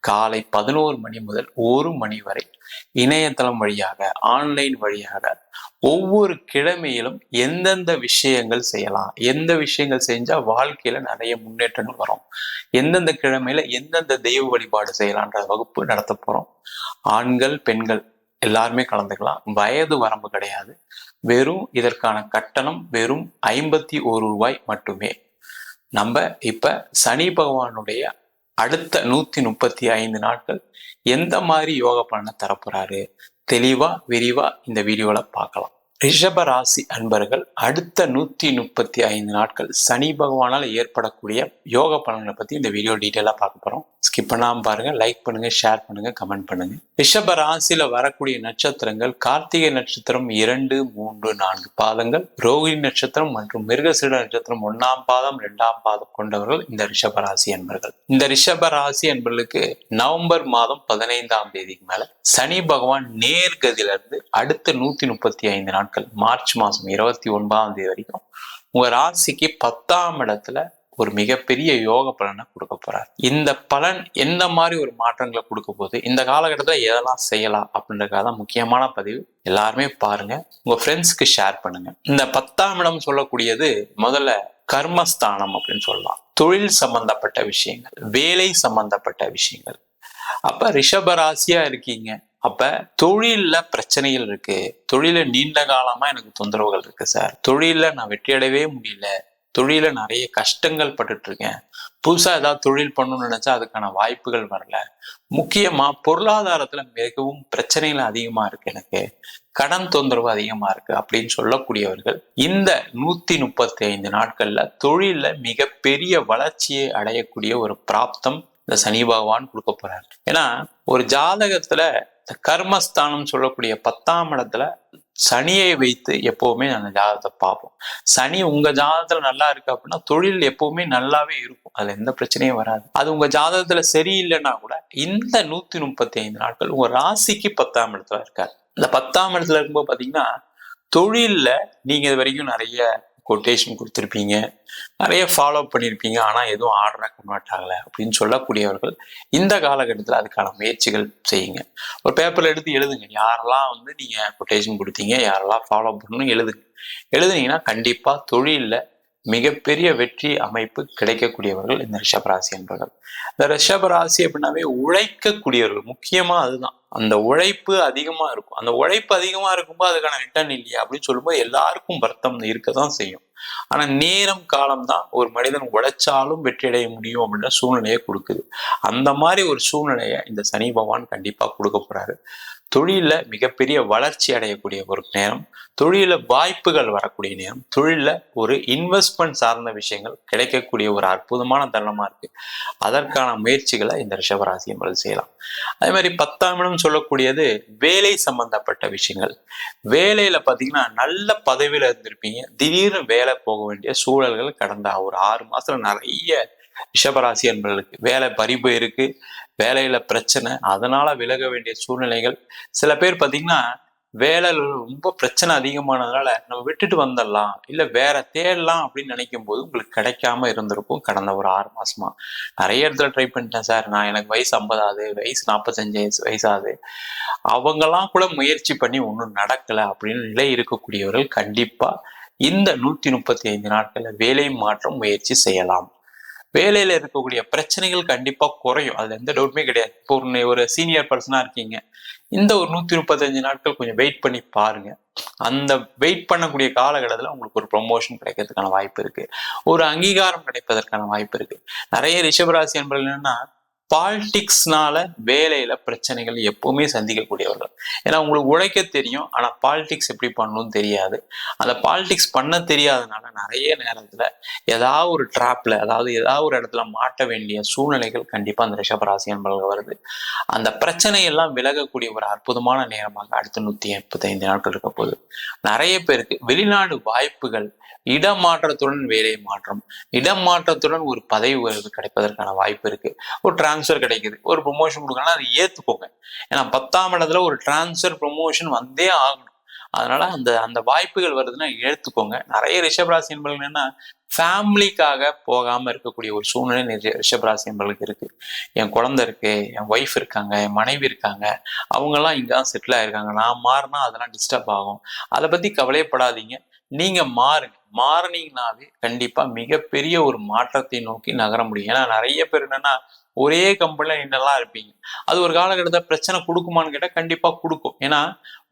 காலை பதினோரு மணி முதல் ஒரு மணி வரை இணையதளம் வழியாக ஆன்லைன் வழியாக ஒவ்வொரு கிழமையிலும் எந்தெந்த விஷயங்கள் செய்யலாம் எந்த விஷயங்கள் செஞ்சா வாழ்க்கையில நிறைய முன்னேற்றங்கள் வரும் எந்தெந்த கிழமையில எந்தெந்த தெய்வ வழிபாடு செய்யலான்ற வகுப்பு நடத்த போறோம். ஆண்கள் பெண்கள் எல்லாருமே கலந்துக்கலாம். வயது வரம்பு கிடையாது. வெறும் இதற்கான கட்டணம் வெறும் ஐம்பத்தி ஒரு ரூபாய் மட்டுமே. நம்ம இப்ப சனி பகவானுடைய அடுத்த நூத்தி முப்பத்தி ஐந்து நாட்கள் எந்த மாதிரி யோக பலனை தரப்போறாரு? தெளிவா விரிவா இந்த வீடியோல பார்க்கலாம். ரிஷப ராசி அன்பர்கள் அடுத்த நூத்தி முப்பத்தி ஐந்து நாட்கள் சனி பகவானால் ஏற்படக்கூடிய யோக பலன்களை பத்தி இந்த வீடியோ டீட்டெயிலா பார்க்க போறோம். ஸ்கிப் பண்ணாமல் பாருங்கள் லைக் பண்ணுங்கள் ஷேர் பண்ணுங்க கமெண்ட் பண்ணுங்க. ரிஷப ராசியில் வரக்கூடிய நட்சத்திரங்கள் கார்த்திகை நட்சத்திரம் இரண்டு மூன்று நான்கு பாதங்கள் ரோகிணி நட்சத்திரம் மற்றும் மிருகசீட நட்சத்திரம் ஒன்றாம் பாதம் ரெண்டாம் பாதம் கொண்டவர்கள் இந்த ரிஷப ராசி அன்பர்கள். இந்த ரிஷப ராசி அன்பர்களுக்கு நவம்பர் மாதம் பதினைந்தாம் தேதிக்கு மேல சனி பகவான் நேர்கதியில இருந்து அடுத்த நூத்தி முப்பத்தி ஐந்து நாட்கள் மார்ச் மாசம் இருபத்தி ஒன்பதாம் தேதி வரைக்கும் உங்க ராசிக்கு பத்தாம் இடத்துல ஒரு மிகப்பெரிய யோக பலனை கொடுக்க போறார். இந்த பலன் எந்த மாதிரி ஒரு மாற்றங்களை கொடுக்க போகுது? இந்த காலகட்டத்தில் எதெல்லாம் செய்யலாம் அப்படின்றதுக்காக தான் முக்கியமான பதிவு. எல்லாருமே பாருங்க. உங்க ஃப்ரெண்ட்ஸ்க்கு ஷேர் பண்ணுங்க. இந்த பத்தாம் இடம் சொல்லக்கூடியது முதல்ல கர்மஸ்தானம் அப்படின்னு சொல்லலாம். தொழில் சம்பந்தப்பட்ட விஷயங்கள் வேலை சம்பந்தப்பட்ட விஷயங்கள். அப்ப ரிஷபராசியா இருக்கீங்க. அப்ப தொழில்ல பிரச்சனைகள் இருக்கு. தொழில நீண்ட காலமா எனக்கு தொந்தரவுகள் இருக்கு சார் தொழில நான் வெற்றி அடையவே முடியல. தொழில நிறைய கஷ்டங்கள் பட்டுட்டு இருக்கேன் புதுசா ஏதாவது தொழில் பண்ணணும்னு நினைச்சா அதுக்கான வாய்ப்புகள் வரல. முக்கியமா பொருளாதாரத்துல மிகவும் பிரச்சனைகள் அதிகமா இருக்கு எனக்கு. கடன் தொந்தரவு அதிகமா இருக்கு அப்படின்னு சொல்லக்கூடியவர்கள் இந்த நூத்தி முப்பத்தி ஐந்து நாட்கள்ல தொழில்ல மிகப்பெரிய வளர்ச்சியை அடையக்கூடிய ஒரு பிராப்தம் இந்த சனி பகவான் கொடுக்க போறாரு. ஏன்னா ஒரு ஜாதகத்துல கர்மஸ்தானம் சொல்லக்கூடிய பத்தாம் இடத்துல சனியை வைத்து எப்பவுமே அந்த ஜாதகத்தை பார்ப்போம். சனி உங்க ஜாதகத்துல நல்லா இருக்கு அப்படின்னா தொழில் எப்பவுமே நல்லாவே இருக்கும். அதுல எந்த பிரச்சனையும் வராது. அது உங்க ஜாதகத்துல சரியில்லைன்னா கூட இந்த நூத்தி முப்பத்தி ஐந்து நாட்கள் உங்க ராசிக்கு பத்தாம் இடத்துல இருக்காரு இந்த பத்தாம் இடத்துல இருக்கும்போது பாத்தீங்கன்னா தொழில்ல நீங்க இது வரைக்கும் நிறைய கொட்டேஷன் கொடுத்துருப்பீங்க. நிறைய ஃபாலோ பண்ணியிருப்பீங்க ஆனால் எதுவும் ஆர்டராக கன்வெர்ட் ஆகலை அப்படின்னு சொல்லக்கூடியவர்கள் இந்த காலகட்டத்தில் அதுக்கான முயற்சிகள் செய்யுங்க. ஒரு பேப்பரில் எடுத்து எழுதுங்க. யாரெல்லாம் வந்து நீங்கள் கொட்டேஷன் கொடுத்தீங்க யாரெல்லாம் ஃபாலோ பண்ணணும் எழுதுங்க. எழுதுனீங்கன்னா கண்டிப்பாக தொழிலில் மிகப்பெரிய வெற்றி அமைப்பு கிடைக்கக்கூடியவர்கள் இந்த ரிஷபராசி என்பவர்கள். இந்த ரிஷபராசி அப்படின்னாவே உழைக்கக்கூடியவர்கள். முக்கியமாக அதுதான். அந்த உழைப்பு அதிகமா இருக்கும். அந்த உழைப்பு அதிகமா இருக்கும்போது அதுக்கான ரிட்டர்ன் இல்லையா அப்படின்னு சொல்லும்போது எல்லாருக்கும் வருத்தம் இருக்க தான் செய்யும். ஆனா நேரம் காலம் தான் ஒரு மனிதன் உழைச்சாலும் வெற்றியடைய முடியும் அப்படின்ற சூழ்நிலையை கொடுக்குது. அந்த மாதிரி ஒரு சூழ்நிலையை இந்த சனி பகவான் கண்டிப்பா கொடுக்க போறாரு. தொழிலில் மிகப்பெரிய வளர்ச்சி அடையக்கூடிய ஒரு நேரம் தொழிலில் வாய்ப்புகள் வரக்கூடிய நேரம் தொழிலில் ஒரு இன்வெஸ்ட்மெண்ட் சார்ந்த விஷயங்கள் கிடைக்கக்கூடிய ஒரு அற்புதமான தருணமாக இருக்குது அதற்கான முயற்சிகளை இந்த ரிஷபராசி என்பது செய்யலாம். அதே மாதிரி பத்தாம் இடம் சொல்லக்கூடியது வேலை சம்பந்தப்பட்ட விஷயங்கள். வேலையில் பார்த்தீங்கன்னா நல்ல பதவியில் இருந்திருப்பீங்க. திடீர்னு வேலை போக வேண்டிய சூழல்கள் கடந்த ஒரு ஆறு மாதத்தில் நிறைய ரிஷபராசி என்பவர்களுக்கு வேலை பறிப்பு இருக்கு வேலையில பிரச்சனை அதனால விலக வேண்டிய சூழ்நிலைகள். சில பேர் பார்த்தீங்கன்னா வேலை ரொம்ப பிரச்சனை அதிகமானதுனால நம்ம விட்டுட்டு வந்துடலாம் இல்லை வேற தேடலாம் அப்படின்னு நினைக்கும் போது உங்களுக்கு கிடைக்காம இருந்திருக்கும் கடந்த ஒரு ஆறு மாசமா. நிறைய இடத்துல ட்ரை பண்ணிட்டேன் சார் நான் எனக்கு வயசு ஐம்பதாவது வயசு நாற்பத்தஞ்சு வயசு வயசாகுது. அவங்கெல்லாம் கூட முயற்சி பண்ணி ஒன்றும் நடக்கலை அப்படின்னு நிலை இருக்கக்கூடியவர்கள் கண்டிப்பா இந்த நூத்தி முப்பத்தி ஐந்து நாட்கள்ல வேலை மாற்றம் முயற்சி செய்யலாம். வேலையில இருக்கக்கூடிய பிரச்சனைகள் கண்டிப்பா குறையும். அதுல எந்த டவுட்டுமே கிடையாது. இப்போ ஒரு ஒரு சீனியர் பர்சனா இருக்கீங்க. இந்த ஒரு நூத்தி முப்பத்தஞ்சு நாட்கள் கொஞ்சம் வெயிட் பண்ணி பாருங்க. அந்த வெயிட் பண்ணக்கூடிய காலகட்டத்தில் உங்களுக்கு ஒரு ப்ரொமோஷன் கிடைக்கிறதுக்கான வாய்ப்பு இருக்கு. ஒரு அங்கீகாரம் கிடைப்பதற்கான வாய்ப்பு இருக்கு. நிறைய ரிஷபராசி என்பர்கள் என்னன்னா பாலிடிக்ஸ்னால வேலையில பிரச்சனைகள் எப்பவுமே சந்திக்கக்கூடியவர்கள். ஏன்னா உங்களுக்கு உழைக்க தெரியும் ஆனா பாலிடிக்ஸ் எப்படி பண்ணணும்னு தெரியாது. அந்த பாலிடிக்ஸ் பண்ண தெரியாதனால நிறைய நேரத்துல ஏதாவது ஒரு டிராப்ல அதாவது ஏதாவது ஒரு இடத்துல மாட்ட வேண்டிய சூழ்நிலைகள் கண்டிப்பா அந்த ரிஷபராசி என்பவர்கள் வருது. அந்த பிரச்சனை எல்லாம் விலகக்கூடிய ஒரு அற்புதமான நேரமாக அடுத்த நூத்தி முப்பத்தைந்து நாட்கள் இருக்க போகுது. நிறைய பேருக்கு வெளிநாடு வாய்ப்புகள் இடமாற்றத்துடன் வேலை மாற்றம் இடமாற்றத்துடன் ஒரு பதவி உயர்வு கிடைப்பதற்கான வாய்ப்பு இருக்கு. ஒரு டிரான்ஸ்ஃபர் கிடைக்குது. ஒரு ப்ரொமோஷன் கொடுக்கணும்னா அதை ஏத்துக்கோங்க. ஏன்னா பத்தாம் இடத்துல ஒரு டிரான்ஸ்ஃபர் ப்ரொமோஷன் வந்தே ஆகணும். அதனால அந்த அந்த வாய்ப்புகள் வருதுன்னா எடுத்துக்கோங்க நிறைய ரிஷபராசி என்பர்கள் என்னன்னா ஃபேமிலிக்காக போகாம இருக்கக்கூடிய ஒரு சூழ்நிலை நிறைய ரிஷபராசி என்பர்களுக்கு இருக்கு. என் குழந்தை இருக்கு என் ஒய்ஃப் இருக்காங்க என் மனைவி இருக்காங்க. அவங்கெல்லாம் எல்லாம் தான் செட்டில் ஆயிருக்காங்க. நான் மாறினா அதெல்லாம் டிஸ்டர்ப் ஆகும். அதை பத்தி கவலையப்படாதீங்க. நீங்க மாறுங்க. மாறினீங்கனாவே கண்டிப்பா மிகப்பெரிய ஒரு மாற்றத்தை நோக்கி நகர முடியும். ஏன்னா நிறைய பேர் என்னன்னா ஒரே கம்பெனியில் நின்றலாம் இருப்பீங்க. அது ஒரு காலகட்டத்தில் பிரச்சனை கொடுக்குமான்னு கேட்டால் கண்டிப்பாக கொடுக்கும். ஏன்னா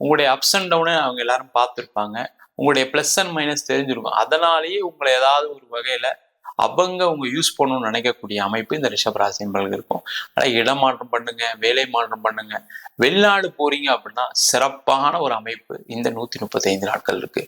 உங்களுடைய அப்ஸ் அண்ட் டவுனை அவங்க எல்லாரும் பார்த்துருப்பாங்க. உங்களுடைய ப்ளஸ் அண்ட் மைனஸ் தெரிஞ்சிருக்கும். அதனாலேயே உங்களை ஏதாவது ஒரு வகையில் அவங்க அவங்க யூஸ் பண்ணணும்னு நினைக்கக்கூடிய அமைப்பு இந்த ரிஷபராசி என்பர்களுக்கு இருக்கும். ஆனால் இடமாற்றம் பண்ணுங்க வேலை மாற்றம் பண்ணுங்க. வெளிநாடு போறீங்க அப்படின்னா சிறப்பான ஒரு அமைப்பு இந்த நூத்தி முப்பத்தைந்து நாட்கள் இருக்கு.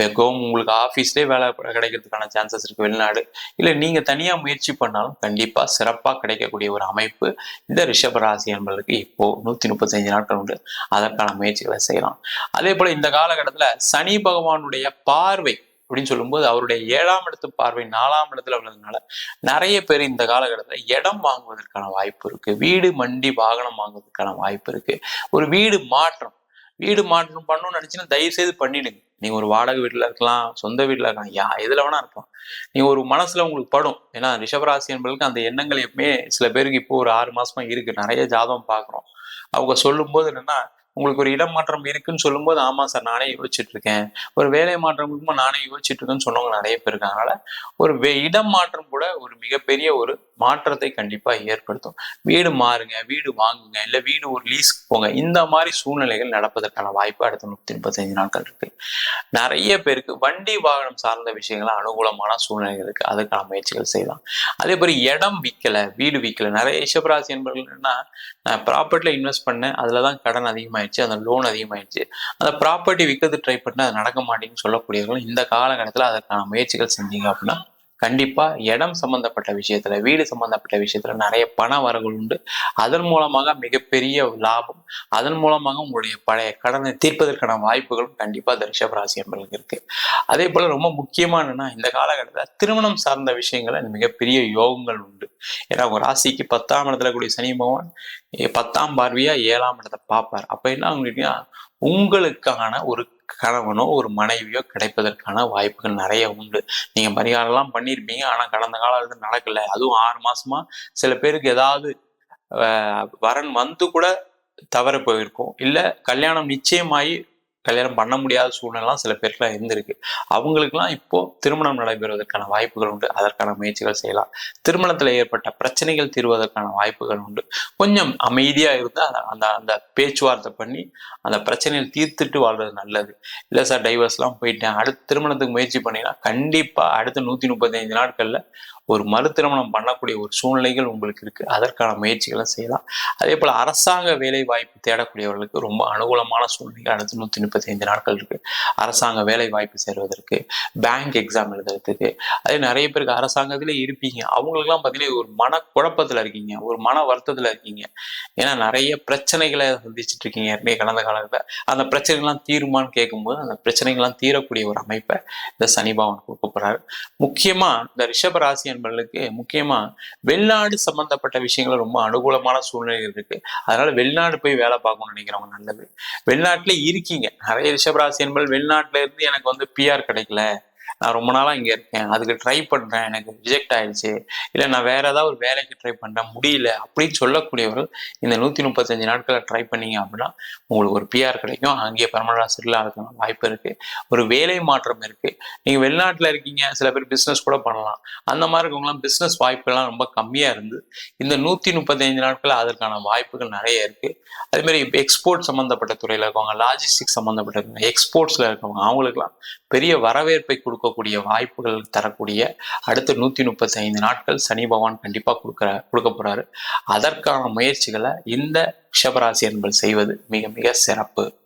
மிகவும் உங்களுக்கு ஆஃபீஸ்லேயே வேலை கிடைக்கிறதுக்கான சான்சஸ் இருக்கு வெளிநாடு. இல்லை நீங்க தனியா முயற்சி பண்ணாலும் கண்டிப்பா சிறப்பாக கிடைக்கக்கூடிய ஒரு அமைப்பு இந்த ரிஷபராசி என்பதற்கு இப்போ நூத்தி முப்பத்தஞ்சு நாட்கள் உண்டு. அதற்கான முயற்சிகளை செய்யலாம். அதே போல இந்த காலகட்டத்துல சனி பகவானுடைய பார்வை அப்படின்னு சொல்லும்போது அவருடைய ஏழாம் இடத்து பார்வை நாலாம் இடத்துல உள்ளதுனால நிறைய பேர் இந்த காலகட்டத்தில் இடம் வாங்குவதற்கான வாய்ப்பு இருக்கு. வீடு மண்டி வாகனம் வாங்குவதற்கான வாய்ப்பு இருக்கு. ஒரு வீடு மாற்றம். வீடு மாற்றம் பண்ணணும்னு நினைச்சுன்னா தயவு செய்து பண்ணிடுங்க. நீங்க ஒரு வாடகை வீட்டில் இருக்கலாம் சொந்த வீட்டில் இருக்கலாம் யா எதுல வேணா இருப்போம் நீங்க ஒரு மனசுல உங்களுக்கு படும். ஏன்னா ரிஷபராசி என்பதற்கு அந்த எண்ணங்கள் எப்பவுமே சில பேருக்கு இப்போ ஒரு ஆறு மாசமா இருக்கு. நிறைய ஜாதகம் பாக்குறோம். அவங்க சொல்லும் போது என்னன்னா உங்களுக்கு ஒரு இடம் மாற்றம் இருக்குன்னு சொல்லும்போது ஆமா சார் நானே யோசிச்சுட்டு இருக்கேன். ஒரு வேலை மாற்றம் இருக்கும்போது நானே யோசிச்சுட்டு இருக்கேன்னு சொன்னவங்க நிறைய பேர் இருக்காங்க. அதனால ஒரு வே இடம் மாற்றம் கூட ஒரு மிகப்பெரிய ஒரு மாற்றத்தை கண்டிப்பா ஏற்படுத்தும். வீடு மாறுங்க வீடு வாங்குங்க இல்ல வீடு ஒரு லீஸ்க்கு போங்க. இந்த மாதிரி சூழ்நிலைகள் நடப்பதற்கான வாய்ப்பு அடுத்த நூற்றி முப்பத்தஞ்சு நாட்கள் இருக்கு. நிறைய பேருக்கு வண்டி வாகனம் சார்ந்த விஷயங்கள் அனுகூலமான சூழ்நிலைகள் இருக்கு. அதுக்கான முயற்சிகள் செய்யலாம். அதே மாதிரி இடம் விற்கல வீடு விற்கல நிறைய ரிஷபராசி என்பவர்கள் என்னன்னா நான் ப்ராப்பர்ட்டியில் இன்வெஸ்ட் பண்ணேன். அதுலதான் கடன் அதிகமாயிடுச்சு அந்த லோன் அதிகமாயிடுச்சு. அந்த ப்ராப்பர்ட்டி விற்கிறது ட்ரை பண்ணால் அது நடக்க மாட்டேங்குன்னு சொல்லக்கூடியவர்கள் இந்த காலகட்டத்தில் அதற்கான முயற்சிகள் செஞ்சீங்க அப்படின்னா கண்டிப்பா இடம் சம்பந்தப்பட்ட விஷயத்துல வீடு சம்பந்தப்பட்ட விஷயத்துல நிறைய பண வரவுகள் உண்டு. அதன் மூலமாக மிகப்பெரிய லாபம் அதன் மூலமாக உங்களுடைய பழைய கடனை தீர்ப்பதற்கான வாய்ப்புகளும் கண்டிப்பா தரிசப ராசி என்பர்களுக்கு இருக்கு. அதே போல ரொம்ப முக்கியமானன்னா இந்த காலகட்டத்தில் திருமணம் சார்ந்த விஷயங்கள மிகப்பெரிய யோகங்கள் உண்டு. ஏன்னா உங்க ராசிக்கு பத்தாம் இடத்துல கூடிய சனி பகவான் பத்தாம் பார்வையா ஏழாம் இடத்தை பார்ப்பார். அப்ப என்ன உங்களுக்கு உங்களுக்கான ஒரு கணவனோ ஒரு மனைவியோ கிடைப்பதற்கான வாய்ப்புகள் நிறைய உண்டு. நீங்க பரிகாரம்லாம் பண்ணியிருப்பீங்க. ஆனா கடந்த காலத்துல நடக்கல. அதுவும் ஆறு மாசமா சில பேருக்கு ஏதாவது வரன் வந்து கூட தவற போயிருக்கும். இல்ல கல்யாணம் நிச்சயமாயி கல்யாணம் பண்ண முடியாத சூழ்நிலாம் சில பேருக்குலாம் இருந்திருக்கு. அவங்களுக்குலாம் இப்போ திருமணம் நடைபெறுவதற்கான வாய்ப்புகள் உண்டு. அதற்கான முயற்சிகள் செய்யலாம். திருமணத்துல ஏற்பட்ட பிரச்சனைகள் தீர்வதற்கான வாய்ப்புகள் உண்டு. கொஞ்சம் அமைதியா இருந்து அந்த அந்த பேச்சுவார்த்தை பண்ணி அந்த பிரச்சனைகள் தீர்த்துட்டு வாழ்றது நல்லது. இல்லை சார் டைவர்ஸ்லாம் போயிட்டேன். அடுத்த திருமணத்துக்கு முயற்சி பண்ணினா கண்டிப்பா அடுத்த நூத்தி முப்பத்தி ஐந்து நாட்கள்ல ஒரு மறு திருமணம் பண்ணக்கூடிய ஒரு சூழ்நிலைகள் உங்களுக்கு இருக்கு. அதற்கான முயற்சிகளை செய்யலாம். அதே போல அரசாங்க வேலை வாய்ப்பு தேடக்கூடியவர்களுக்கு ரொம்ப அனுகூலமான சூழ்நிலைகள் அடுத்து நூத்தி முப்பத்தி ஐந்து நாட்கள் இருக்கு. அரசாங்க வேலை வாய்ப்பு சேருவதற்கு பேங்க் எக்ஸாம் எழுதுறதுக்கு அதே நிறைய பேருக்கு அரசாங்கத்திலே இருப்பீங்க. அவங்களுக்குலாம் பார்த்தீங்கன்னா ஒரு மன குழப்பத்துல இருக்கீங்க. ஒரு மன வருத்தத்துல இருக்கீங்க. ஏன்னா நிறைய பிரச்சனைகளை சந்திச்சுட்டு இருக்கீங்க. ஏற்கனவே கடந்த காலத்தில் அந்த பிரச்சனைகள்லாம் தீருமான்னு கேட்கும்போது அந்த பிரச்சனைகள்லாம் தீரக்கூடிய ஒரு அமைப்பை இந்த சனிபாவன் கொடுக்க போறாரு. முக்கியமா இந்த ரிஷப ராசி என்பவர்களுக்கு முக்கியமா வெளிநாடு சம்பந்தப்பட்ட விஷயங்கள் ரொம்ப அனுகூலமான சூழ்நிலை இருக்கு. அதனால வெளிநாடு போய் வேலை பார்க்கணும்னு நினைக்கிறவங்க நல்லது. வெளிநாட்டுல இருக்கீங்க. நிறைய ரிஷபராசி என்பது வெளிநாட்டுல இருந்து எனக்கு வந்து பிஆர் கிடைக்கல. நான் ரொம்ப நாளாக இங்கே இருக்கேன். அதுக்கு ட்ரை பண்ணுறேன் எனக்கு ரிஜெக்ட் ஆயிடுச்சு. இல்லை நான் வேற ஏதாவது ஒரு வேலைக்கு ட்ரை பண்ணுறேன் முடியல. அப்படின்னு சொல்லக்கூடியவர்கள் இந்த நூற்றி முப்பத்தஞ்சு நாட்களை ட்ரை பண்ணீங்க அப்படின்னா உங்களுக்கு ஒரு பிஆர் கிடைக்கும். அங்கேயே பரமனா செட்டில் ஆகிறதுக்கான வாய்ப்பு இருக்குது ஒரு வேலை மாற்றம் இருக்குது நீங்கள் வெளிநாட்டில் இருக்கீங்க. சில பேர் பிஸ்னஸ் கூட பண்ணலாம். அந்த மாதிரி இருக்கவங்களாம் பிஸ்னஸ் வாய்ப்புகள்லாம் ரொம்ப கம்மியாக இருந்து இந்த நூற்றி முப்பத்தஞ்சு நாட்கள் அதற்கான வாய்ப்புகள் நிறைய இருக்குது அதே மாதிரி எக்ஸ்போர்ட் சம்மந்தப்பட்ட துறையில் இருக்கவங்க லாஜிஸ்டிக் சம்மந்தப்பட்ட எக்ஸ்போர்ட்ஸில் இருக்கவங்க அவங்களுக்குலாம் பெரிய வரவேற்பை கொடுக்க போகக்கூடிய வாய்ப்புகள் தரக்கூடிய அடுத்த நூத்தி முப்பத்தி ஐந்து நாட்கள் சனி பகவான் கண்டிப்பா கொடுக்குற கொடுக்க போறாரு. அதற்கான முயற்சிகளை இந்த ரிஷபராசி என்பது செய்வது மிக மிக சிறப்பு.